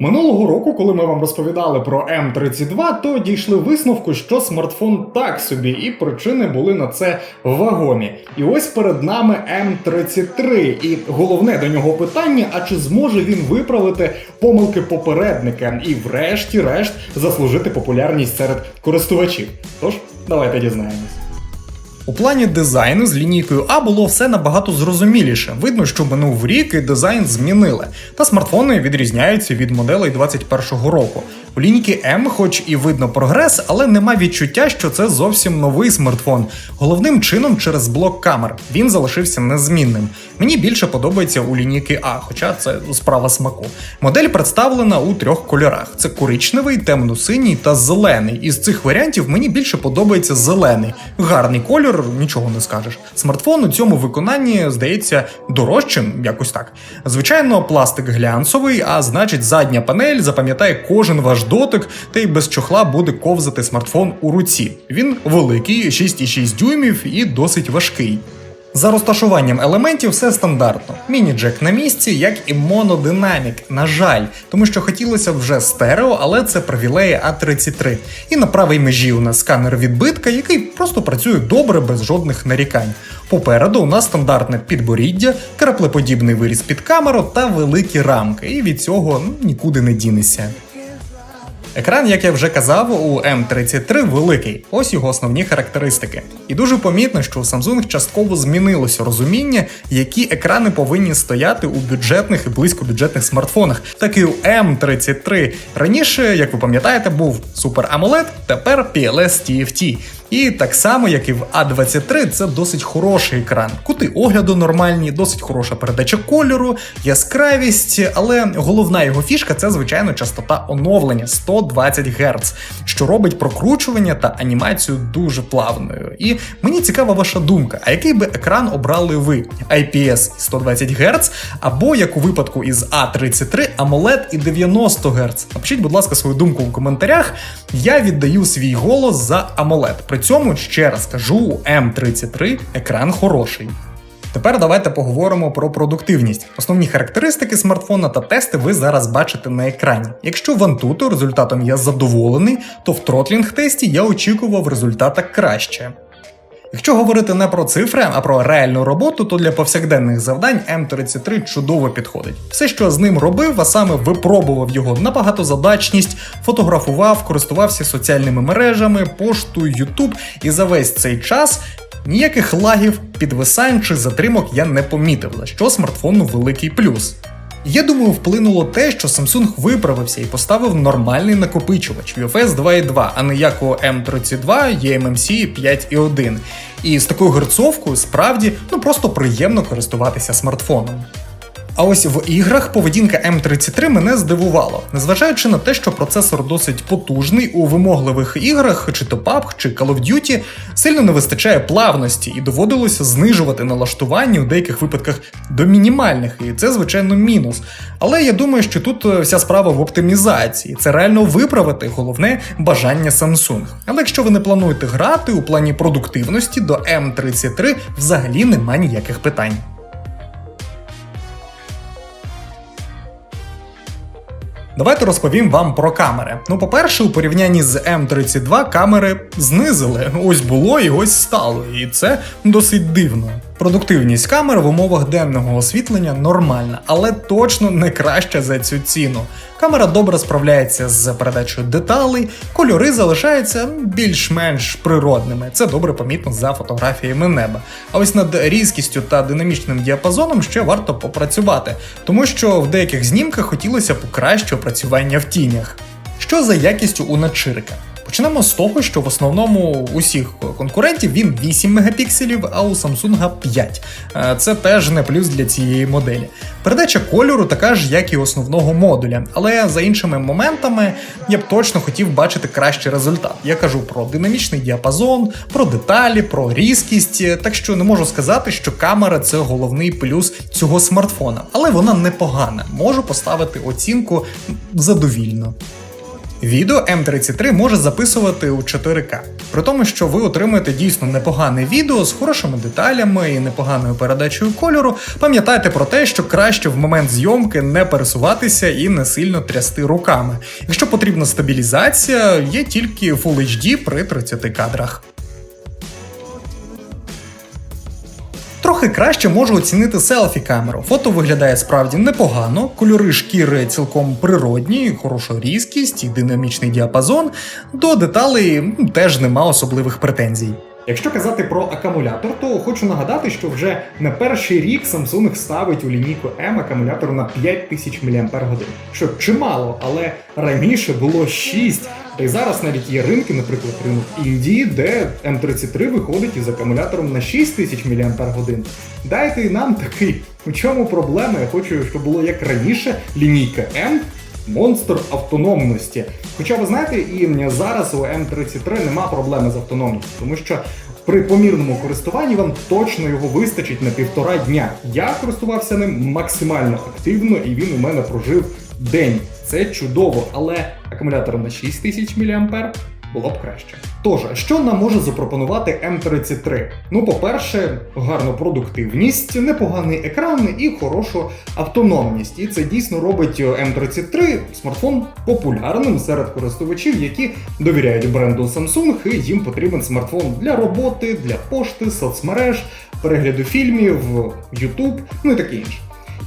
Минулого року, коли ми вам розповідали про М32, то дійшли висновку, що смартфон так собі, і причини були на це вагомі. І ось перед нами М33. І головне до нього питання: а чи зможе він виправити помилки попередника і, врешті-решт, заслужити популярність серед користувачів? Тож, давайте дізнаємось. У плані дизайну з лінійкою А було все набагато зрозуміліше. Видно, що минув рік і дизайн змінили. Та смартфони відрізняються від моделей 21-го року. У лінійки М, хоч і видно прогрес, але нема відчуття, що це зовсім новий смартфон. Головним чином через блок камер. Він залишився незмінним. Мені більше подобається у лінійки А, хоча це справа смаку. Модель представлена у трьох кольорах: це коричневий, темно-синій та зелений. Із цих варіантів мені більше подобається зелений. Гарний кольор, нічого не скажеш. Смартфон у цьому виконанні здається дорожчим, якось так. Звичайно, пластик глянцевий, а значить, задня панель запам'ятає кожен ваш дотик, та й без чохла буде ковзати смартфон у руці. Він великий, 6,6 дюймів і досить важкий. За розташуванням елементів все стандартно. Міні-джек на місці, як і монодинамік, на жаль, тому що хотілося вже стерео, але це привілеї А33. І на правій межі у нас сканер відбитка, який просто працює добре без жодних нарікань. Попереду у нас стандартне підборіддя, краплеподібний виріз під камеру та великі рамки, і від цього ну, нікуди не дінешся. Екран, як я вже казав, у М33 великий. Ось його основні характеристики. І дуже помітно, що у Samsung частково змінилося розуміння, які екрани повинні стояти у бюджетних і близькобюджетних смартфонах. Так і у М33. Раніше, як ви пам'ятаєте, був Super AMOLED, тепер PLS TFT. І так само, як і в А23, це досить хороший екран. Кути огляду нормальні, досить хороша передача кольору, яскравість, але головна його фішка це, звичайно, частота оновлення 120 Гц, що робить прокручування та анімацію дуже плавною. І мені цікава ваша думка, а який би екран обрали ви? IPS 120 Гц, або як у випадку із А33 AMOLED і 90 Гц? Напишіть, будь ласка, свою думку в коментарях. Я віддаю свій голос за AMOLED. При цьому ще раз кажу, у М33 екран хороший. Тепер давайте поговоримо про продуктивність. Основні характеристики смартфона та тести ви зараз бачите на екрані. Якщо в Antutu результатом я задоволений, то в тротлінг тесті я очікував результата краще. Якщо говорити не про цифри, а про реальну роботу, то для повсякденних завдань М33 чудово підходить. Все, що з ним робив, а саме випробував його на багатозадачність, фотографував, користувався соціальними мережами, поштою, YouTube, і за весь цей час ніяких лагів, підвисань чи затримок я не помітив, за що смартфону великий плюс. Я думаю, вплинуло те, що Samsung виправився і поставив нормальний накопичувач UFS 2.2, а не як у M32 eMMC 5.1. І з такою герцовкою справді ну просто приємно користуватися смартфоном. А ось в іграх поведінка М33 мене здивувала, незважаючи на те, що процесор досить потужний у вимогливих іграх, чи то PUBG, чи Call of Duty, сильно не вистачає плавності і доводилося знижувати налаштування у деяких випадках до мінімальних, і це звичайно мінус. Але я думаю, що тут е, вся справа в оптимізації. Це реально виправити головне бажання Samsung. Але якщо ви не плануєте грати у плані продуктивності, до М33 взагалі нема ніяких питань. Давайте розповім вам про камери. Ну, по-перше, у порівнянні з М32 камери знизили. Ось було і ось стало. І це досить дивно. Продуктивність камер в умовах денного освітлення нормальна, але точно не краща за цю ціну. Камера добре справляється з передачею деталей, кольори залишаються більш-менш природними. Це добре помітно за фотографіями неба. А ось над різкістю та динамічним діапазоном ще варто попрацювати, тому що в деяких знімках хотілося б краще опрацювання в тінях. Що за якістю у надширика? Почнемо з того, що в основному усіх конкурентів він 8 мегапікселів, а у Samsung 5. Е, Це теж не плюс для цієї моделі. Передача кольору така ж, як і основного модуля, але за іншими моментами я б точно хотів бачити кращий результат. Я кажу про динамічний діапазон, про деталі, про різкість. Так що не можу сказати, що камера це головний плюс цього смартфона, але вона непогана. Можу поставити оцінку задовільно. Відео М33 може записувати у 4К, при тому, що ви отримаєте дійсно непогане відео з хорошими деталями і непоганою передачею кольору. Пам'ятайте про те, що краще в момент зйомки не пересуватися і не сильно трясти руками. Якщо потрібна стабілізація, є тільки Full HD при 30 кадрах. Трохи краще можу оцінити селфі камеру. Фото виглядає справді непогано, кольори шкіри цілком природні, хороша різкість і динамічний діапазон. До деталей теж нема особливих претензій. Якщо казати про акумулятор, то хочу нагадати, що вже на перший рік Samsung ставить у лінійку M акумулятор на 5000 мАч, що чимало, але раніше було 6. Та й зараз навіть є ринки, наприклад, ринок Індії, де М33 виходить із акумулятором на 6000 мАч. Дайте нам такий. У чому проблема? Я хочу, щоб було як раніше лінійка М монстр автономності. Хоча ви знаєте, і зараз у М33 нема проблеми з автономністю, тому що при помірному користуванні вам точно його вистачить на півтора дня. Я користувався ним максимально активно, і він у мене прожив день. Це чудово, але акумулятор на 6000 мАч було б краще. Тож, що нам може запропонувати М33? Ну, по-перше, гарну продуктивність, непоганий екран і хорошу автономність. І це дійсно робить М33 смартфон популярним серед користувачів, які довіряють бренду Samsung, і їм потрібен смартфон для роботи, для пошти, соцмереж, перегляду фільмів, YouTube, ну і таке інше.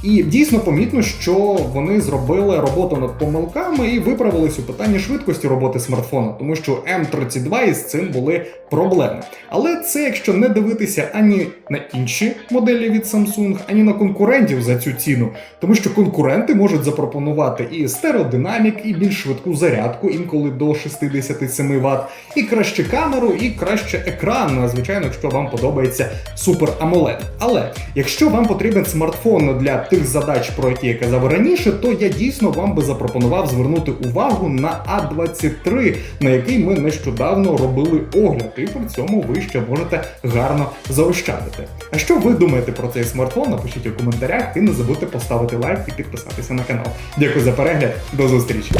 І дійсно помітно, що вони зробили роботу над помилками і виправились у питанні швидкості роботи смартфона, тому що М32 із цим були проблеми. Але це якщо не дивитися ані на інші моделі від Samsung, ані на конкурентів за цю ціну, тому що конкуренти можуть запропонувати і стереодинамік, і більш швидку зарядку, інколи до 67 Вт, і краще камеру, і краще екран, звичайно, якщо вам подобається Super AMOLED. Але якщо вам потрібен смартфон для тих задач, про які я казав раніше, то я дійсно вам би запропонував звернути увагу на А23, на який ми нещодавно робили огляд, і при цьому ви ще можете гарно заощадити. А що ви думаєте про цей смартфон? Напишіть у коментарях і не забудьте поставити лайк і підписатися на канал. Дякую за перегляд, до зустрічі!